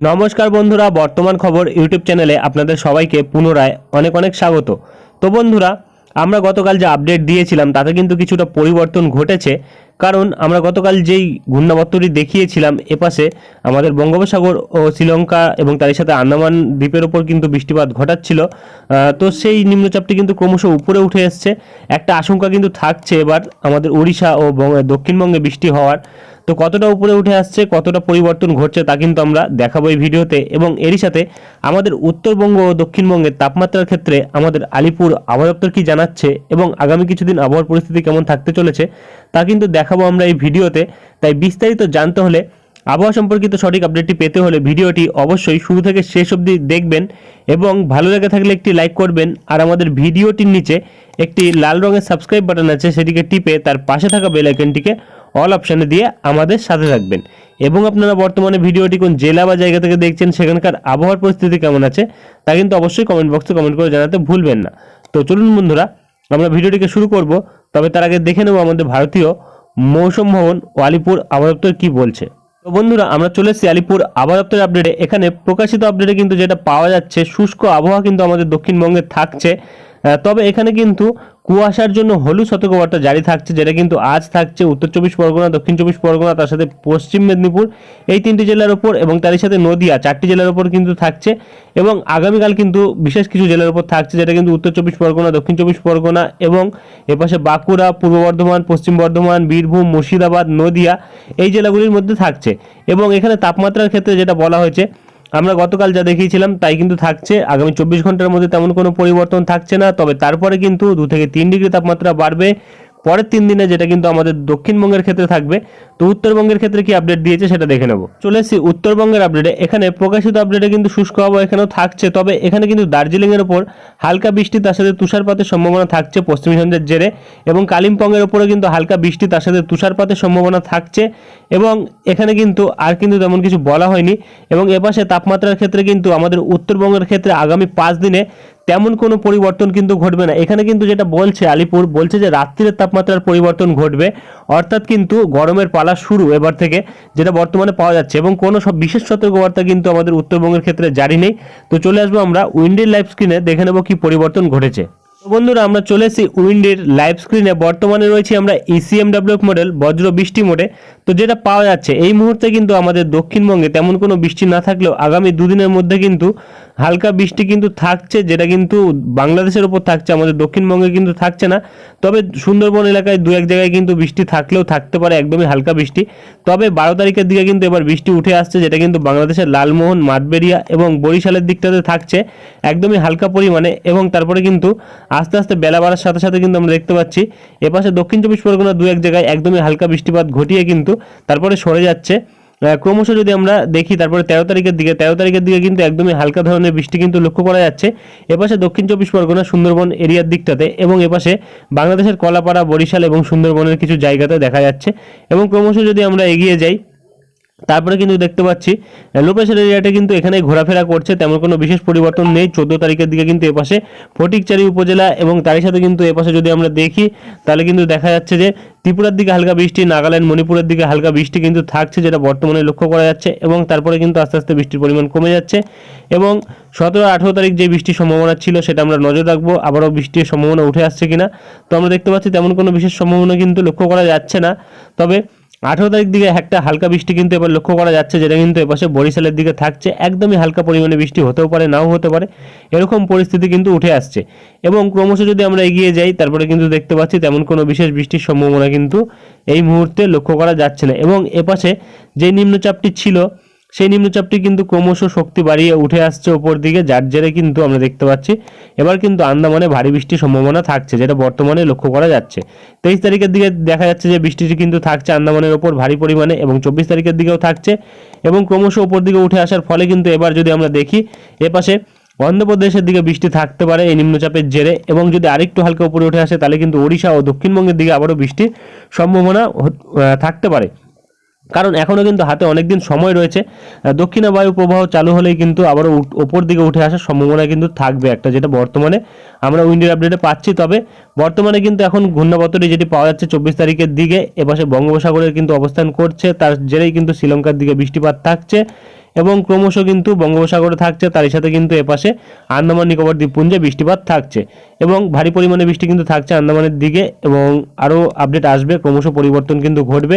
নমস্কার বন্ধুরা, বর্তমান খবর ইউটিউব চ্যানেলে আপনাদের সবাইকে পুনরায় অনেক অনেক স্বাগত। তো বন্ধুরা, আমরা গতকাল যে আপডেট দিয়েছিলাম, তাতে কিন্তু কিছুটা পরিবর্তন ঘটেছে। কারণ আমরা গতকাল যেই ঘূর্ণাবর্তটি দেখিয়েছিলাম এপাশে আমাদের বঙ্গোপসাগর ও শ্রীলঙ্কা এবং তার সাথে আন্দামান দ্বীপের ওপর কিন্তু বৃষ্টিপাত ঘটাচ্ছিল। তো সেই নিম্নচাপটি কিন্তু ক্রমশ উপরে উঠে এসছে। একটা আশঙ্কা কিন্তু থাকছে এবার আমাদের উড়িষ্যা ও দক্ষিণবঙ্গে বৃষ্টি হওয়ার। তো কতটা উপরে উঠে আসছে, কতটা পরিবর্তন ঘটছে তা কিন্তু আমরা দেখাবো এই ভিডিওতে এবং এরই সাথে আমাদের উত্তরবঙ্গ ও দক্ষিণবঙ্গের তাপমাত্রার ক্ষেত্রে আমাদের আলিপুর আবহাওয়া দপ্তর কি জানাচ্ছে এবং আগামী কিছুদিন আবহাওয়ার পরিস্থিতি কেমন থাকতে চলেছে তা কিন্তু দেখাবো আমরা এই ভিডিওতে। তাই বিস্তারিত জানতে হলে আবহাওয়া সম্পর্কিত সঠিক আপডেটটি পেতে হলে ভিডিওটি অবশ্যই শুরু থেকে শেষ অবধি দেখবেন এবং ভালো লেগে থাকলে একটি লাইক করবেন আর আমাদের ভিডিওটির নিচে একটি লাল রঙের সাবস্ক্রাইব বাটন আছে সেটিকে টিপে তার পাশে থাকা বেল আইকনটিকে অল অপশানে দিয়ে আমাদের সাথে থাকবেন। এবং আপনারা বর্তমানে ভিডিওটি কোন জেলা বা জায়গা থেকে দেখছেন, সেখানকার আবহাওয়ার পরিস্থিতি কেমন আছে, তা কিন্তু অবশ্যই কমেন্ট বক্সে কমেন্ট করে জানাতে ভুলবেন না। তো চলুন বন্ধুরা, আমরা ভিডিওটিকে শুরু করব, তবে তার আগে দেখে নেব আমাদের ভারতীয় মৌসুম ভবন ও আলিপুর আবহাওয়া কী বলছে। তো বন্ধুরা, আমরা চলে এসেছি আলিপুর আবহাওয়া দপ্তরের আপডেটে এখানে প্রকাশিত আপডেটে কিন্তু যেটা পাওয়া যাচ্ছে, শুষ্ক আবহাওয়া কিন্তু আমাদের দক্ষিণবঙ্গে থাকছে। তবে এখানে কিন্তু কুয়াশার জন্য হলুদ সতর্কবার্তা জারি থাকছে, যেটা কিন্তু আজ থাকছে উত্তর চব্বিশ পরগনা, দক্ষিণ চব্বিশ পরগনা, তার সাথে পশ্চিম মেদিনীপুর, এই তিনটি জেলার ওপর এবং তারই সাথে নদিয়া, চারটি জেলার ওপর কিন্তু থাকছে। এবং আগামীকাল কিন্তু বিশেষ কিছু জেলার ওপর থাকছে, যেটা কিন্তু উত্তর চব্বিশ পরগনা, দক্ষিণ চব্বিশ পরগনা এবং এপাশে বাঁকুড়া, পূর্ব বর্ধমান, পশ্চিম বর্ধমান, বীরভূম, মুর্শিদাবাদ, নদিয়া, এই জেলাগুলির মধ্যে থাকছে। এবং এখানে তাপমাত্রার ক্ষেত্রে যেটা বলা হয়েছে আমরা গতকাল যা দেখিয়েছিলাম তাই কিন্তু থাকছে। আগামী চব্বিশ ঘণ্টার মধ্যে তেমন কোনো পরিবর্তন থাকছে না, তবে তারপরে কিন্তু দু থেকে তিন ডিগ্রি তাপমাত্রা বাড়বে। পরের তিন দিনে যেটা কিন্তু আমাদের দক্ষিণবঙ্গের ক্ষেত্রে থাকবে, তো উত্তরবঙ্গের ক্ষেত্রে কি আপডেট দিয়েছে সেটা দেখে নেব। চলে এসেছি উত্তরবঙ্গের আপডেটে এখানে প্রকাশিত আপডেটে কিন্তু শুষ্ক আবহাওয়া এখানেও থাকছে, তবে এখানে কিন্তু দার্জিলিংয়ের ওপর হালকা বৃষ্টি, তার সাথে তুষারপাতের সম্ভাবনা থাকছে পশ্চিমী ঝঞ্ঝের জেরে, এবং কালিম্পংয়ের ওপরে কিন্তু হালকা বৃষ্টি, তার সাথে তুষারপাতের সম্ভাবনা থাকছে, এবং এখানে কিন্তু আর কিন্তু তেমন কিছু বলা হয়নি, এবং এপাশে তাপমাত্রার ক্ষেত্রে কিন্তু আমাদের উত্তরবঙ্গের ক্ষেত্রে আগামী পাঁচ দিনে তেমন কোনো পরিবর্তন কিন্তু ঘটবে না। এখানে কিন্তু যেটা বলছে আলিপুর, বলছে যে রাত্রির তাপমাত্রার পরিবর্তন ঘটবে। অর্থাৎ কিন্তু গরমের পালা শুরু এবার থেকে, যেটা বর্তমানে পাওয়া যাচ্ছে। এবং কোনো সব বিশেষ সতর্কবার্তা কিন্তু আমাদের উত্তরবঙ্গের ক্ষেত্রে জারি নেই। তো চলে আসব আমরা উইন্ডির লাইভ স্ক্রিনে, দেখে নেব কি পরিবর্তন ঘটেছে। বন্ধুরা, আমরা চলে এসেছি উইন্ডের লাইভ স্ক্রিনে। বর্তমানে রয়েছে আমরা E ইসিএমডাব্লিউ মডেল বজ্র বৃষ্টি মোডে। তো যেটা পাওয়া যাচ্ছে, এই মুহূর্তে কিন্তু আমাদের দক্ষিণবঙ্গে তেমন কোনো বৃষ্টি না থাকলেও আগামী দুদিনের মধ্যে কিন্তু হালকা বৃষ্টি কিন্তু থাকছে, যেটা কিন্তু বাংলাদেশের ওপর থাকছে, আমাদের দক্ষিণবঙ্গে কিন্তু থাকছে না। তবে সুন্দরবন এলাকায় দু এক জায়গায় কিন্তু বৃষ্টি থাকলেও থাকতে পারে, একদমই হালকা বৃষ্টি। তবে বারো তারিখের দিকে কিন্তু এবার বৃষ্টি উঠে আসছে, যেটা কিন্তু বাংলাদেশের লালমোহন, মাঠবেরিয়া এবং বরিশালের দিকটাতে থাকছে, একদমই হালকা পরিমাণে এবং তারপরে কিন্তু আস্তে আস্তে বেলা বাড়ার সাথে সাথে কিন্তু আমরা দেখতে পাচ্ছি, এপাশে দক্ষিণ চব্বিশ পরগনা দু এক জায়গায় একদমই হালকা বৃষ্টিপাত ঘটিয়ে কিন্তু তারপরে সরে যাচ্ছে। ক্রমশ যদি আমরা দেখি, তারপরে তেরো তারিখের দিকে, তেরো তারিখের দিকে কিন্তু একদমই হালকা ধরনের বৃষ্টি কিন্তু লক্ষ্য করা যাচ্ছে। এপাশে দক্ষিণ চব্বিশ পরগনা, সুন্দরবন এরিয়ার দিকটাতে এবং এপাশে বাংলাদেশের কলাপাড়া, বরিশাল এবং সুন্দরবনের কিছু জায়গাতে দেখা যাচ্ছে। এবং ক্রমশ যদি আমরা এগিয়ে যাই তারপরে কিন্তু দেখতে পাচ্ছি লো প্রেশার এরিয়াটা কিন্তু এখানে ঘোরাফেরা করছে, তেমন কোনো বিশেষ পরিবর্তন নেই। চোদ্দ তারিখের দিকে কিন্তু এপাশে ফটিকচারি উপজেলা এবং তারই সাথে কিন্তু এপাশে যদি আমরা দেখি, তাহলে কিন্তু দেখা যাচ্ছে যে ত্রিপুরার দিকে হালকা বৃষ্টি, নাগাল্যান্ড, মণিপুরের দিকে হালকা বৃষ্টি কিন্তু থাকছে, যেটা বর্তমানে লক্ষ্য করা যাচ্ছে এবং তারপরে কিন্তু আস্তে আস্তে বৃষ্টির পরিমাণ কমে যাচ্ছে এবং সতেরো আঠেরো তারিখ যে বৃষ্টির সম্ভাবনা ছিল সেটা আমরা নজর রাখব, আবারও বৃষ্টির সম্ভাবনা উঠে আসছে কিনা। তো আমরা দেখতে পাচ্ছি তেমন কোনো বিশেষ সম্ভাবনা কিন্তু লক্ষ্য করা যাচ্ছে না। তবে আঠেরো তারিখ দিকে একটা হালকা বৃষ্টি কিন্তু এবার লক্ষ্য করা যাচ্ছে, যেটা কিন্তু এপাশে বরিশালের দিকে থাকছে। একদমই হালকা পরিমাণে বৃষ্টি হতেও পারে, নাও হতে পারে। এরকম পরিস্থিতি কিন্তু উঠে আসছে। এবং ক্রমশ যদি আমরা এগিয়ে যাই, তারপরে কিন্তু দেখতে পাচ্ছি তেমন কোনো বিশেষ বৃষ্টির সম্ভাবনা কিন্তু এই মুহূর্তে লক্ষ্য করা যাচ্ছে না। এবং এপাশে যে নিম্নচাপটি ছিল সেই নিম্নচাপটি কিন্তু ক্রমশ শক্তি বাড়িয়ে উঠে আসছে ওপর দিকে, যার জেরে কিন্তু আমরা দেখতে পাচ্ছি। এবার কিন্তু আন্দামানে ভারী বৃষ্টির সম্ভাবনা থাকছে, যেটা বর্তমানে লক্ষ্য করা যাচ্ছে। তেইশ তারিখের দিকে দেখা যাচ্ছে যে বৃষ্টিটি কিন্তু থাকছে আন্দামানের ওপর ভারী পরিমাণে এবং চব্বিশ তারিখের দিকেও থাকছে এবং ক্রমশ ওপর দিকে উঠে আসার ফলে কিন্তু এবার যদি আমরা দেখি, এপাশে অন্ধ্রপ্রদেশের দিকে বৃষ্টি থাকতে পারে এই নিম্নচাপের জেরে এবং যদি আরেকটু হালকা উপরে উঠে আসে, তাহলে কিন্তু ওড়িশা ও দক্ষিণবঙ্গের দিকে আবারও বৃষ্টির সম্ভাবনা থাকতে পারে। কারণ এখনও কিন্তু হাতে অনেক দিন সময় রয়েছে। দক্ষিণা বায়ু প্রবাহ চালু হলেই কিন্তু আবারও ওপর দিকে উঠে আসার সম্ভাবনা কিন্তু থাকবে একটা যেটা বর্তমানে আমরা উইন্ডের আপডেটে পাচ্ছি। তবে বর্তমানে কিন্তু এখন ঘূর্ণাবর্তটি যেটি পাওয়া যাচ্ছে চব্বিশ তারিখের দিকে, এপাশে বঙ্গোপসাগরের কিন্তু অবস্থান করছে। তার জেরেই কিন্তু শ্রীলঙ্কার দিকে বৃষ্টিপাত থাকছে। এবং ক্রমশ কিন্তু বঙ্গোপসাগরে থাকছে, তারই সাথে কিন্তু এপাশে আন্দামান, নিকোবর দ্বীপপুঞ্জে বৃষ্টিপাত থাকছে। এবং ভারী পরিমাণে বৃষ্টি কিন্তু থাকছে আন্দামানের দিকে এবং আরও আপডেট আসবে, ক্রমশ পরিবর্তন কিন্তু ঘটবে।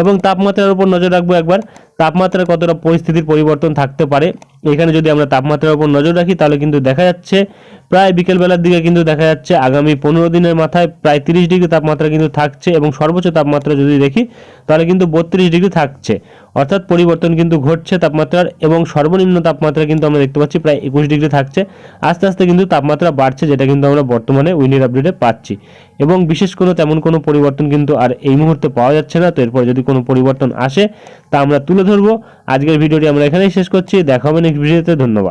এবং তাপমাত্রার উপর নজর রাখব একবার তাপমাত্রার কতটা পরিস্থিতির পরিবর্তন থাকতে পারে? এখানে যদি আমরা তাপমাত্রার উপর নজর রাখি, তাহলে কিন্তু দেখা যাচ্ছে প্রায় বিকেলবেলার দিকে কিন্তু দেখা যাচ্ছে আগামী পনেরো দিনের মাথায় প্রায় তিরিশ ডিগ্রি তাপমাত্রা কিন্তু থাকছে এবং সর্বোচ্চ তাপমাত্রা যদি দেখি, তাহলে কিন্তু বত্রিশ ডিগ্রি থাকছে। অর্থাৎ পরিবর্তন কিন্তু ঘটছে তাপমাত্রার এবং সর্বনিম্ন তাপমাত্রা কিন্তু আমরা দেখতে পাচ্ছি প্রায় একুশ ডিগ্রি থাকছে। আস্তে আস্তে কিন্তু তাপমাত্রা বাড়ছে, যেটা কিন্তু আমরা বর্তমানে উইন্ডের আপডেটে পাচ্ছি। এবং বিশেষ কোনো তেমন কোনো পরিবর্তন কিন্তু আর এই মুহূর্তে পাওয়া যাচ্ছে না। তো এরপর যদি কোনো পরিবর্তন আসে, তা আমরা তুলে ধরবো। আজকের ভিডিওটি আমরা এখানেই শেষ করছি। দেখা হবে নেক্সট ভিডিওতে ধন্যবাদ।